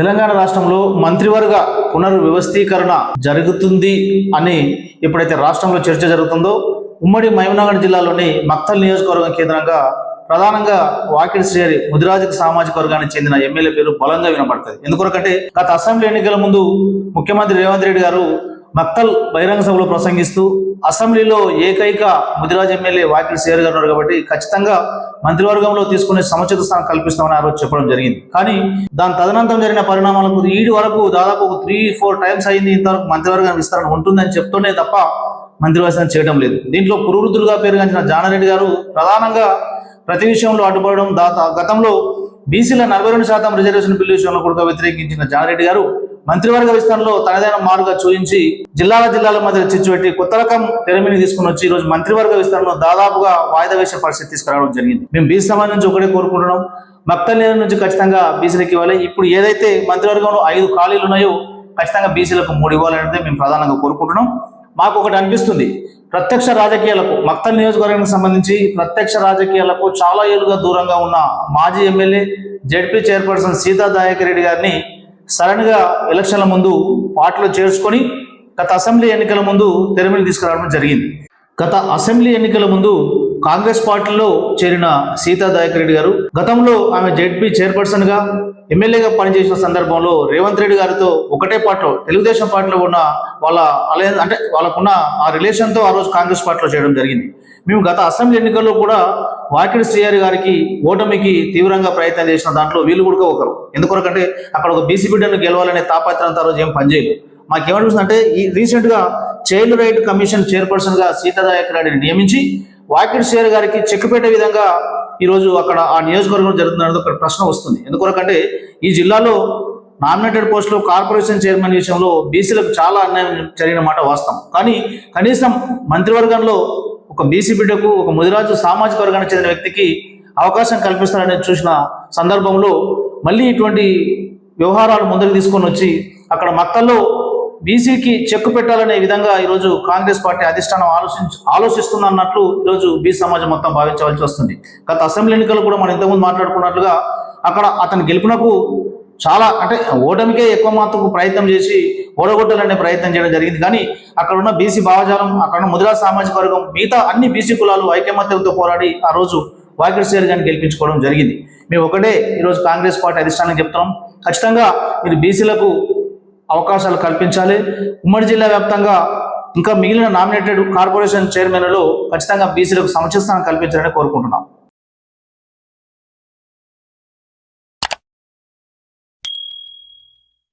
తెలంగాణ రాష్ట్రంలో మంత్రివర్గ పునర్వ్యవస్థీకరణ జరుగుతుంది అని ఎప్పుడైతే రాష్ట్రంలో చర్చ జరుగుతుందో ఉమ్మడి మహబూబ్నగర్ జిల్లాలోని మక్తల్ నియోజకవర్గం కేంద్రంగా ప్రధానంగా వాకిడి శ్రేరి ముదిరాజు సామాజిక వర్గానికి చెందిన ఎమ్మెల్యే పేరు బలంగా వినపడుతుంది ఎందుకొరకంటే గత అసెంబ్లీ ఎన్నికల ముందు ముఖ్యమంత్రి రేవంత్ రెడ్డి గారు మక్తల్ బహిరంగ సభలో ప్రసంగిస్తూ అసెంబ్లీలో ఏకైక ముదిరాజ్ ఎమ్మెల్యే వాకిడి శ్రేరి గారు ఉన్నారు కాబట్టి ఖచ్చితంగా మంత్రివర్గంలో తీసుకునే సముచిత స్థానం కల్పిస్తామని ఆ రోజు చెప్పడం జరిగింది. కానీ దాని తదనంతరం జరిగిన పరిణామాలకు ఈడి వరకు దాదాపు ఒక త్రీ ఫోర్ టైమ్స్ అయింది ఇంతవరకు మంత్రివర్గం విస్తరణ ఉంటుందని చెప్తూనే తప్ప మంత్రివర్గం చేయడం లేదు. దీంట్లో పురువృద్ధులుగా పేరుగాంచిన జానారెడ్డి గారు ప్రధానంగా ప్రతి విషయంలో అడ్డుపడడం దాత. గతంలో బీసీల నలభై రెండు శాతం రిజర్వేషన్ బిల్లు విషయంలో కూడా వ్యతిరేకించిన జానారెడ్డి గారు మంత్రివర్గ విస్తరణలో తనదైన మారుగా చూపించి జిల్లాల జిల్లాల మధ్య చిచ్చు పెట్టి కొత్త రకం తెరమిని తీసుకుని వచ్చి ఈ రోజు మంత్రివర్గ విస్తరణలో దాదాపుగా వాయిదా వేసే పరిస్థితి తీసుకురావడం జరిగింది. మేము బీసీ సమాజం నుంచి ఒకటే కోరుకుంటున్నాం. మక్తల్ నేల నుంచి ఖచ్చితంగా బీసీలకు ఇవ్వాలి. ఇప్పుడు ఏదైతే మంత్రివర్గంలో ఐదు ఖాళీలు ఉన్నాయో ఖచ్చితంగా బీసీలకు మూడు ఇవ్వాలనేది మేము ప్రధానంగా కోరుకుంటున్నాం. మాకు ఒకటి అనిపిస్తుంది. ప్రత్యక్ష రాజకీయాలకు మక్తల్ నియోజకవర్గానికి సంబంధించి ప్రత్యక్ష రాజకీయాలకు చాలా ఏళ్ళుగా దూరంగా ఉన్న మాజీ MLA ZP chairperson Seetha Dayaka Reddy గారిని సడన్గా ఎలక్షన్ల ముందు పార్టీలో చేర్చుకొని గత అసెంబ్లీ ఎన్నికల ముందు తెరమిని తీసుకురావడం జరిగింది. గత అసెంబ్లీ ఎన్నికల ముందు కాంగ్రెస్ పార్టీలో చేరిన సీతా దాయక రెడ్డి గారు గతంలో ఆమె జెడ్పీ చైర్పర్సన్గా ఎమ్మెల్యేగా పనిచేసిన సందర్భంలో రేవంత్ రెడ్డి గారితో ఒకటే పార్టీలో తెలుగుదేశం పార్టీలో ఉన్న వాళ్ళ అలయన్స్ అంటే వాళ్ళకున్న ఆ రిలేషన్తో ఆ రోజు కాంగ్రెస్ పార్టీలో చేయడం జరిగింది. మేము గత అసెంబ్లీ ఎన్నికల్లో కూడా వాకిడి శ్రీయారి గారికి ఓటమికి తీవ్రంగా ప్రయత్నం చేసిన దాంట్లో వీళ్ళు కూడా ఒకరు. ఎందుకొరకంటే అక్కడ ఒక బీసీ బిడ్డను గెలవాలనే తాపత్రంతో ఆ రోజు ఏం పనిచేయలేదు. మాకేమనిపిస్తుంది అంటే ఈ రీసెంట్గా చైల్డ్ రైట్ కమిషన్ చైర్పర్సన్గా గా రెడ్డిని నియమించి వాకిడ్ షేర్ గారికి చెక్ పెట్టే విధంగా ఈరోజు అక్కడ ఆ నియోజకవర్గం జరుగుతున్నది ఒక ప్రశ్న వస్తుంది. ఎందుకొరకంటే ఈ జిల్లాలో నామినేటెడ్ పోస్టులో కార్పొరేషన్ చైర్మన్ విషయంలో బీసీలకు చాలా అన్యాయం జరిగిన మాట వాస్తవం. కానీ కనీసం మంత్రివర్గంలో ఒక బీసీ బిడ్డకు ఒక ముదిరాజు సామాజిక వర్గానికి చెందిన వ్యక్తికి అవకాశం కల్పిస్తారని చూసిన సందర్భంలో మళ్ళీ ఇటువంటి వ్యవహారాలు ముందుకు తీసుకొని వచ్చి అక్కడ మక్కల్లో బీసీకి చెక్కు పెట్టాలనే విధంగా ఈరోజు కాంగ్రెస్ పార్టీ అధిష్టానం ఆలోచి ఆలోచిస్తుంది అన్నట్లు ఈరోజు బీసీ సమాజం మొత్తం భావించవలసి వస్తుంది. గత అసెంబ్లీ ఎన్నికలు కూడా మనం ఇంతకుముందు మాట్లాడుకున్నట్లుగా అక్కడ అతని గెలుపునకు చాలా అంటే ఓటమికే ఎక్కువ మాత్రం ప్రయత్నం చేసి ఓడగొట్టాలనే ప్రయత్నం చేయడం జరిగింది. కానీ అక్కడ ఉన్న బీసీ భావజాలం అక్కడ ఉన్న ముదిరా సామాజిక వర్గం మిగతా అన్ని బీసీ కులాలు ఐకమత్యంతో పోరాడి ఆ రోజు వాకిడి సేర్ గారిని గెలిపించుకోవడం జరిగింది. మేము ఒకటే ఈరోజు కాంగ్రెస్ పార్టీ అధిష్టానం చెప్తున్నాం. ఖచ్చితంగా మీరు బీసీలకు అవకాశాలు కల్పించాలి. ఉమ్మడి జిల్లా వ్యాప్తంగా ఇంకా మిగిలిన నామినేటెడ్ కార్పొరేషన్ చైర్మన్లు ఖచ్చితంగా బీసీలకు సముచిత స్థానం కల్పించాలని కోరుకుంటున్నాం.